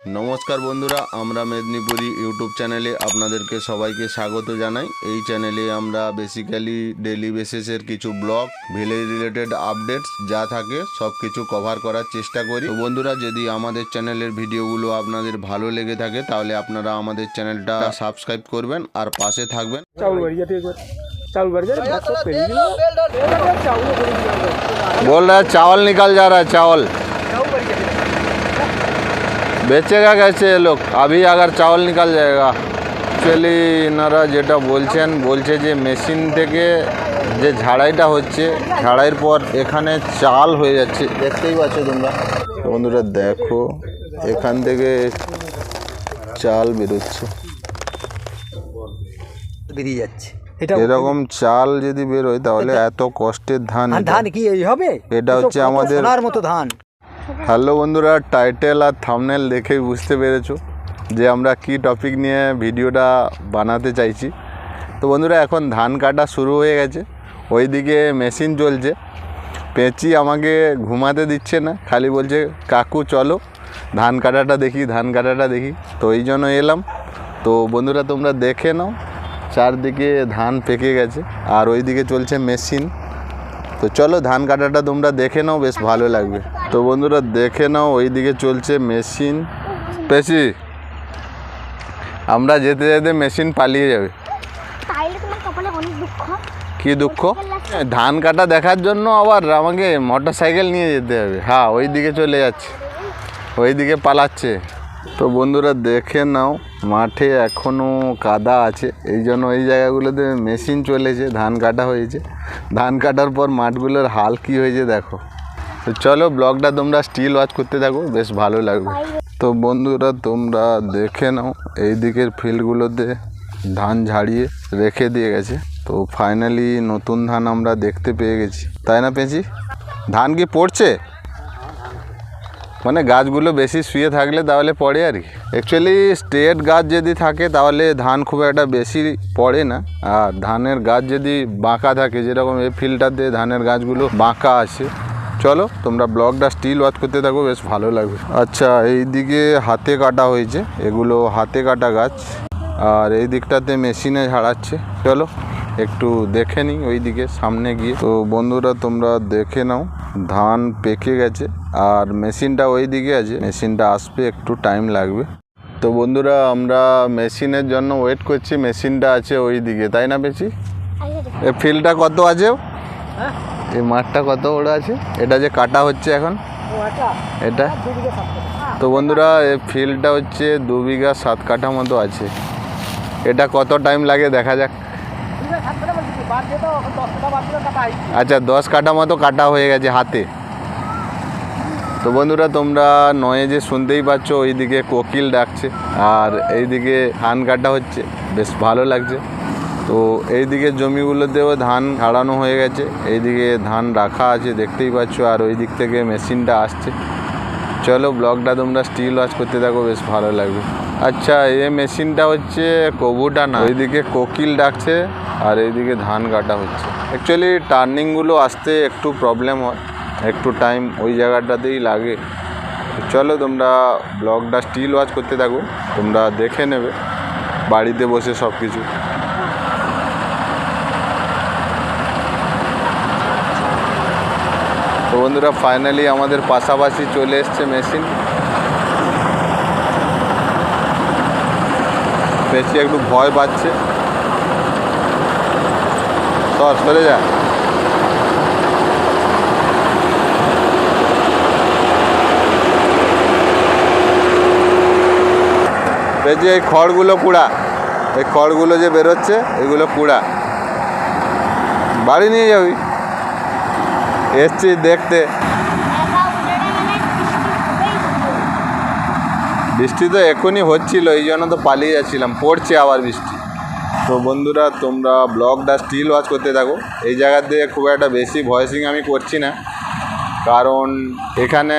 নমস্কার বন্ধুরা আমরা মেদিনীপুরি ইউটিউব চ্যানেলে আপনাদেরকে সবাইকে স্বাগত জানাই এই চ্যানেলে আমরা বেসিক্যালি ডেলি বেসিসের কিছু ব্লগ ভিলেজ রিলেটেড আপডেটস যা থাকে সব কিছু কভার করার চেষ্টা করি তো বন্ধুরা যদি আমাদের চ্যানেলের ভিডিওগুলো আপনাদের ভালো লেগে থাকে তাহলে আপনারা আমাদের চ্যানেলটা সাবস্ক্রাইব করবেন আর পাশে থাকবেন চাউল বাড়ি যাতে চাউল বাড়ি যাতে ভাত সব পেরিয়ে দিল চাউল করে দিল बोल रहा है चावल निकल जा रहा है चावल চাউল বাড়ি যাতে বেচেগা গেছে লোক। আবি আগার চাউল নিকাল যায়গা অ্যাকচুয়ালি এনারা যেটা বলছেন বলছে যে মেশিন থেকে যে ঝাড়াইটা হচ্ছে ঝাড়াইয়ের পর এখানে চাল হয়ে যাচ্ছে। দেখতেই পাচ্ছ তোমরা। বন্ধুরা দেখো এখান থেকে চাল বেরোচ্ছে। বেরিয়ে যাচ্ছে। এরকম চাল যদি বেরোয় তাহলে এত কষ্টের ধান ধান কি হবে? এটা হচ্ছে আমাদের মতো ধান। হ্যালো বন্ধুরা টাইটেল আর থামনেল দেখেই বুঝতে পেরেছ যে আমরা কি টপিক নিয়ে ভিডিওটা বানাতে চাইছি। তো বন্ধুরা, এখন ধান কাটা শুরু হয়ে গেছে। ওইদিকে মেশিন চলছে। পেঁচি আমাকে ঘুমাতে দিচ্ছে না, খালি বলছে, কাকু, চলো ধান কাটাটা দেখি, ধান কাটাটা দেখি। তো এই জন্য এলাম। তো বন্ধুরা, তোমরা দেখে নাও, চারদিকে ধান পেকে গেছে, আর ওইদিকে চলছে মেশিন তো চলো ধান কাটাটা তোমরা দেখে নাও, বেশ ভালো লাগবে। তো বন্ধুরা দেখে নাও ওই দিকে চলছে মেশিন। পেশি আমরা যেতে যেতে মেশিন পালিয়ে যাবে। কি দুঃখ? ধান কাটা দেখার জন্য আবার আমাকে মোটর সাইকেল নিয়ে যেতে হবে। হ্যাঁ ওই দিকে চলে যাচ্ছে ওই দিকে পালাচ্ছে। তো বন্ধুরা দেখে নাও মাঠে এখনও কাদা আছে। এই জন্য এই জায়গাগুলোতে মেশিন চলেছে ধান কাটা হয়েছে। ধান কাটার পর মাঠগুলোর হাল কী হয়েছে দেখো। তো চলো ব্লগটা তোমরা স্টিল ওয়াচ করতে থাকো, বেশ ভালো লাগবে। তো বন্ধুরা, তোমরা দেখে নাও, এই দিকের ফিল্ডগুলোতে ধান ঝাড়িয়ে রেখে দিয়ে গেছে। তো ফাইনালি নতুন ধান আমরা দেখতে পেয়ে গেছি। তাই না পেঁচি? ধান কি পড়ছে? মানে গাছগুলো বেশি শুয়ে থাকলে তাহলে পড়ে আর কি। অ্যাকচুয়ালি স্ট্রেট গাছ যদি থাকে, তাহলে ধান খুব একটা বেশি পড়ে না। আর ধানের গাছ যদি বাঁকা থাকে, যেরকম এই ফিল্ডটাতে ধানের গাছগুলো বাঁকা আছে চলো তোমরা ব্লগটা স্টিল ওয়াচ করতে থাকো বেশ ভালো লাগবে। আচ্ছা এই দিকে হাতে কাটা হয়েছে এগুলো হাতে কাটা গাছ। আর এই দিকটাতে মেশিনে ঝাড়াচ্ছে। চলো একটু দেখে নিই ওই দিকে সামনে গিয়ে। তো বন্ধুরা তোমরা দেখে নাও ধান পেকে গেছে আর মেশিনটা ওই দিকে আছে। মেশিনটা আসবে একটু টাইম লাগবে। তো বন্ধুরা আমরা মেশিনের জন্য ওয়েট করছি মেশিনটা আছে ওই দিকে তাই না পেছি? এ ফিল্ডটা কত আছে? এই মাঠটা কত বড় আছে? এটা যে কাটা হচ্ছে এখন? এটা? তো বন্ধুরা এই ফিল্ডটা হচ্ছে দু বিঘা সাত কাঠা মতো আছে। এটা কত টাইম লাগে দেখা যাক। আচ্ছা দশ কাঠা মতো কাটা হয়ে গেছে হাতে। তো বন্ধুরা তোমরা নয়ে যে শুনতেই পাচ্ছ ওইদিকে কোকিল ডাকছে। আর এইদিকে ধান কাটা হচ্ছে। বেশ ভালো লাগছে। তো এইদিকে জমিগুলোতেও ধান ছাড়ানো হয়ে গেছে। এইদিকে ধান রাখা আছে, দেখতেই পাচ্ছ। আর ওই দিক থেকে মেশিনটা আসছে। চলো ব্লগটা তোমরা স্টিল ওয়াচ করতে থাকো, বেশ ভালো লাগবে। আচ্ছা এই মেশিনটা হচ্ছে কবুটা না। ওইদিকে কোকিল ডাকছে আর এইদিকে ধান কাটা হচ্ছে। অ্যাকচুয়ালি টার্নিংগুলো আসতে একটু প্রবলেম হয়। একটু টাইম ওই জায়গাটাতেই লাগে। চলো তোমরা ব্লগটা স্টিল ওয়াচ করতে থাকো। তোমরা দেখে নেবে। বাড়িতে বসে সব কিছু বন্ধুরা ফাইনালি আমাদের পাশাপাশি চলে এসছে মেশিন বেশি একটু ভয় পাচ্ছে। সর সরে যা। বেশি এই খড়গুলো কুড়া এই খড়গুলো যে বেরোচ্ছে, এগুলো কুড়া বাড়ি নিয়ে যাবি? এসছি দেখতে। বৃষ্টি তো এখনই হচ্ছিল, এই জন্য তো পালিয়ে যাচ্ছিলাম। পড়ছে আবার বৃষ্টি। তো বন্ধুরা, তোমরা ব্লগটা স্টিল ওয়াচ করতে থাকো। এই জায়গাতে খুব একটা বেশি ভয়েসিং আমি করছি না। কারণ এখানে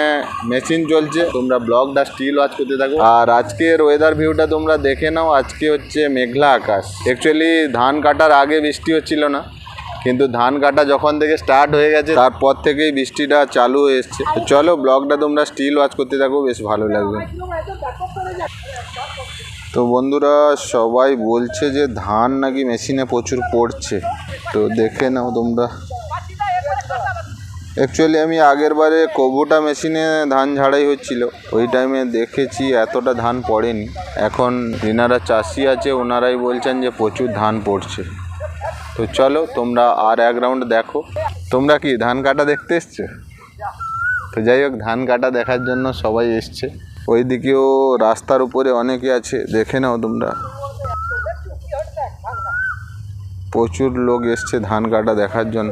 মেশিন চলছে, তোমরা ব্লগটা স্টিল ওয়াচ করতে থাকো। আর আজকের ওয়েদার ভিউটা তোমরা দেখে নাও, আজকে হচ্ছে মেঘলা আকাশ। অ্যাকচুয়ালি ধান কাটার আগে বৃষ্টি হচ্ছিল না। কিন্তু ধান কাটা যখন থেকে স্টার্ট হয়ে গেছে, তারপর থেকেই বৃষ্টিটা চালু হয়ে এসছে। চলো ব্লগটা তোমরা স্টিল ওয়াচ করতে থাকো, বেশ ভালো লাগবে। তো বন্ধুরা, সবাই বলছে যে ধান নাকি মেশিনে প্রচুর পড়ছে। তো দেখে নাও তোমরা। অ্যাকচুয়ালি আমি আগের বারে কোবোটা মেশিনে ধান ঝাড়াই হচ্ছিল। ওই টাইমে দেখেছি এতটা ধান পড়েনি। এখন যিনারা চাষি আছে, ওনারাই বলছেন যে প্রচুর ধান পড়ছে। তো চলো তোমরা আর এক রাউন্ড দেখো। তোমরা কি ধান কাটা দেখতে এসছো? তো যাই হোক, ধান কাটা দেখার জন্য সবাই এসছে। ওইদিকেও রাস্তার উপরে অনেকে আছে, দেখে নাও তোমরা। প্রচুর লোক এসছে ধান কাটা দেখার জন্য।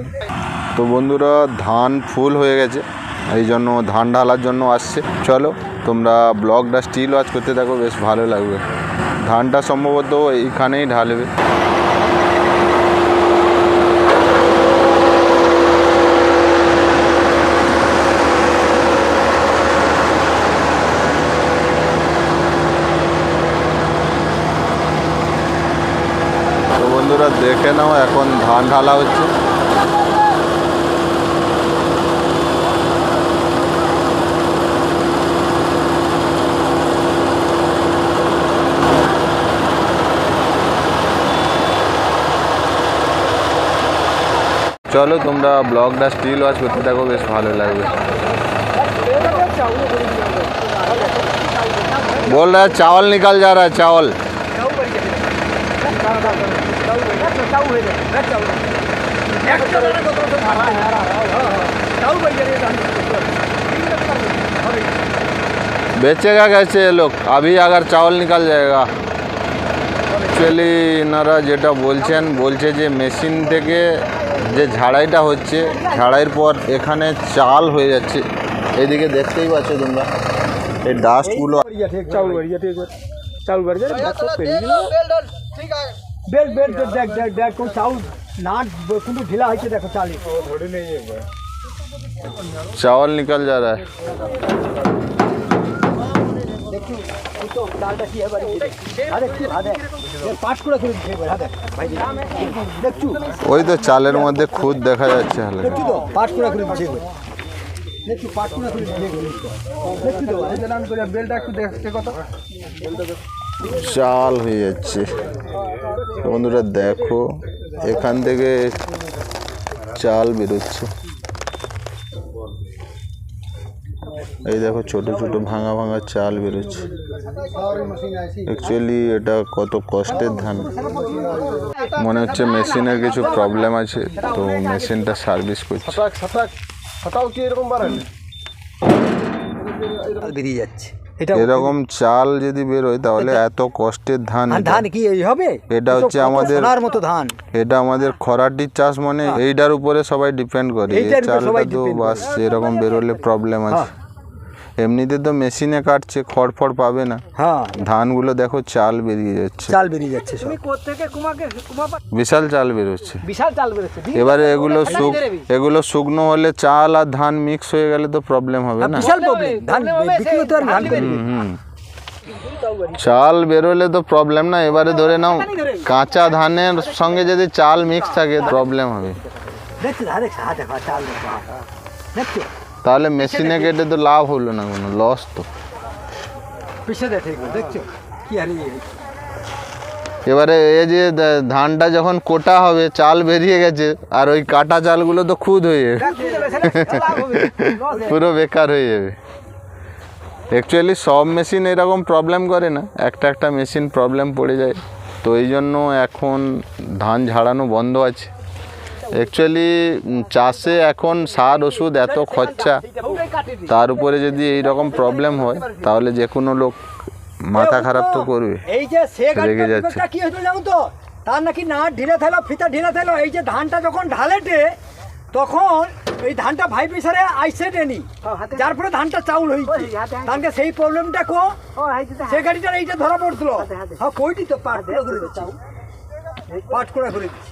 তো বন্ধুরা, ধান ফুল হয়ে গেছে, এই জন্য ধান ঢালার জন্য আসছে। চলো, তোমরা ব্লগটা স্টিল ওয়াচ করতে থাকো, বেশ ভালো লাগবে। ধানটা সম্ভবত এইখানেই ঢালবে তো বন্ধুরা দেখে নাও এখন ধান ঢালা হচ্ছে চলো তোমরা ব্লগটা স্টিল ওয়াচ করতে থাকো বেশ ভালো লাগবে बोल रहा है चावल निकल जा रहा है चावल बेचेगा कैसे ये लोग अभी अगर चावल निकल जाएगा অ্যাকচুয়ালি এনারা যেটা বলছেন বলছে যে মেশিন থেকে যে ঝাড়াইটা হচ্ছে ঝাড়াইয়ের পর এখানে চাল হয়ে যাচ্ছে এইদিকে দেখতেই পাচ্ছ তোমরা এই ডাস্টগুলো बढ़िया ठीक चावल बढ़िया ठीक चावल বেশ বেশ দেখ দেখ দেখ কোন চাউল নাট কিন্তু ঢিলা হয়েছে দেখো চালে চাউল নিকল যা রা। ওই তো চালের মধ্যে খুদ দেখা যাচ্ছে বেলটা একটু দেখতে চাল হয়ে যাচ্ছে। তো বন্ধুরা দেখো এখান থেকে চাল বেরোচ্ছে। এই দেখো ছোট ছোট ভাঙা ভাঙা চাল বেরোচ্ছে। অ্যাকচুয়ালি এটা কত কষ্টের ধান। মনে হচ্ছে মেশিনের কিছু প্রবলেম আছে তো মেশিনটা সার্ভিস করছে। বেরিয়ে যাচ্ছে। এটা এরকম চাল যদি বেরোয় তাহলে এত কষ্টের ধান। ধান কি এই হবে? এটা হচ্ছে আমাদের- সোনার মতো ধান? এটা আমাদের খরাটির চাষ মানে এইটার উপরে সবাই ডিপেন্ড করে এই চালটা তো বাস এরকম বেরোলে প্রবলেম আছে। এমনিতে তো মেশিনে কাটছে খড় ফড় পাবে না। হ্যাঁ। ধানগুলো দেখো চাল বেরিয়ে যাচ্ছে। চাল বেরিয়ে যাচ্ছে সব। বিশাল চাল বেরোচ্ছে। বিশাল চাল বেরোচ্ছে। এবারে এগুলো শুক এগুলো শুকনো হলে চাল আর ধান মিক্স হয়ে গেলে তো প্রবলেম হবে না? বিশাল প্রবলেম ধান বিক্রি হতে আর ধান হুম চাল বেরোলে তো প্রবলেম না এবারে ধরে নাও কাঁচা ধানের সঙ্গে যদি চাল মিক্স থাকে প্রবলেম হবে। দেখছ হ্যাঁ দেখছ হ্যাঁ দেখো চাল দেখো হ্যাঁ। দেখছ? তাহলে মেশিনে কেটে তো লাভ হলো না কোনো লস তো। পিছিয়ে দেখে দেখছ? কি হারিয়ে এবারে এই যে ধানটা যখন কোটা হবে চাল বেরিয়ে গেছে আর ওই কাটা চালগুলো তো খুদ হয়ে যাবে। পুরো বেকার হয়ে যাবে। অ্যাকচুয়ালি সব মেশিন এরকম প্রবলেম করে না একটা একটা মেশিন প্রবলেম পড়ে যায়। তো এই জন্য এখন ধান ঝাড়ানো বন্ধ আছে। অ্যাকচুয়ালি চাষে এখন সার ওষুধ এত খরচা। তার উপরে যদি এই রকম প্রবলেম হয় তাহলে যে কোনো লোক মাথা খারাপ তো করবে। এই যে সে রেগে যাচ্ছে। কি হয়েছিল জানো তো? তার নাকি না ঢিলে থাকল ফিতা ঢিলে থাকল এই যে ধানটা যখন ঢালেটে তখন এই ধানটা ভাই পিসারে আইসে টেনি। যার ফলে ধানটা চাউল হয়েছে। ধানকে সেই প্রবলেমটা কো। সে গাড়িটার এইটা ধরা পড়ছিল। হ্যাঁ কইটি তো পাট করে করে দিচ্ছি। পাট করে করে দিচ্ছি।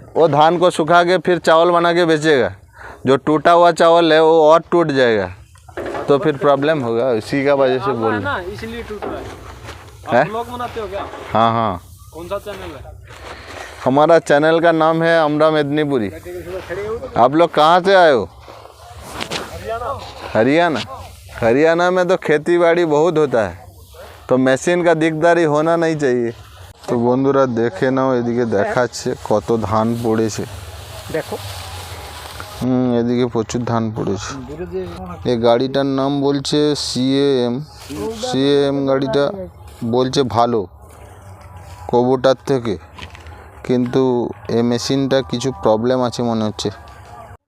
वो धान को सुखा के फिर चावल बना के बेचेगा। जो टूटा हुआ चावल है वो और टूट जाएगा। तो फिर प्रॉब्लम होगा इसी का वजह से बोल हाँ। हाँ। कौन सा चैनल है? हमारा चैनल का नाम है अमरा मेदनीपुरी। आप लोग कहाँ से आए हो? हरियाणा। हरियाणा? में तो खेती बाड़ी बहुत होता है। तो मशीन का दिकदारी होना नहीं चाहिए। তো বন্ধুরা দেখে নাও এদিকে দেখাচ্ছে কত ধান পড়েছে। দেখো। হুম এদিকে প্রচুর ধান পড়েছে। এই গাড়িটার নাম বলছে সিএএম সিএএম গাড়িটা বলছে ভালো কোবোটার থেকে। কিন্তু এ মেশিনটা কিছু প্রবলেম আছে মনে হচ্ছে।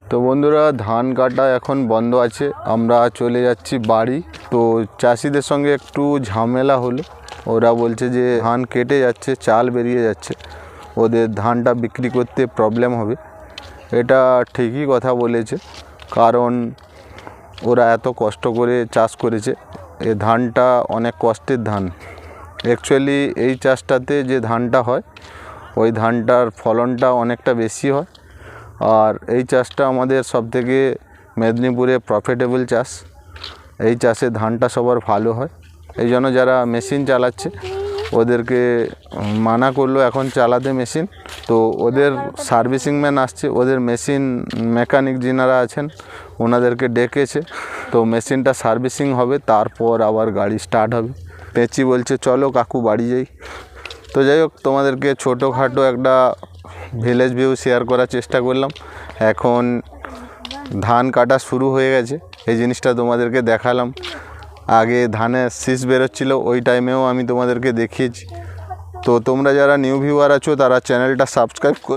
তো বন্ধুরা ধান কাটা এখন বন্ধ আছে। আমরা চলে যাচ্ছি বাড়ি। তো চাষিদের সঙ্গে একটু ঝামেলা হলো। ওরা বলছে যে ধান কেটে যাচ্ছে, চাল বেরিয়ে যাচ্ছে। ওদের ধানটা বিক্রি করতে প্রবলেম হবে। এটা ঠিকই কথা বলেছে, কারণ ওরা এত কষ্ট করে চাষ করেছে। এই ধানটা অনেক কষ্টের ধান। অ্যাকচুয়ালি এই চাষটাতে যে ধানটা হয়, ওই ধানটার ফলনটা অনেকটা বেশি হয়। আর এই চাষটা আমাদের সবথেকে মেদিনীপুরে প্রফিটেবল চাষ। এই চাষে ধানটা সবার ভালো হয়। এই জন্য যারা মেশিন চালাচ্ছে, ওদেরকে মানা করল এখন চালাতে মেশিন। তো ওদের সার্ভিসিং ম্যান আসছে, ওদের মেশিন মেকানিক যিনারা আছেন, ওনাদেরকে ডেকেছে। তো মেশিনটা সার্ভিসিং হবে, তারপর আবার গাড়ি স্টার্ট হবে। পেঁচি বলছে, চলো কাকু বাড়ি যাই। তো যাই হোক, তোমাদেরকে ছোটোখাটো একটা ভিলেজ ভিউ শেয়ার করার চেষ্টা করলাম। এখন ধান কাটা শুরু হয়ে গেছে, এই জিনিসটা তোমাদেরকে দেখালাম। আগে ধানের শীষ বেরোচ্ছিল, ওই টাইমেও আমি তোমাদেরকে দেখিয়েছি। তো তোমরা যারা নিউ ভিউয়ার আছো, তারা চ্যানেলটা সাবস্ক্রাইব কর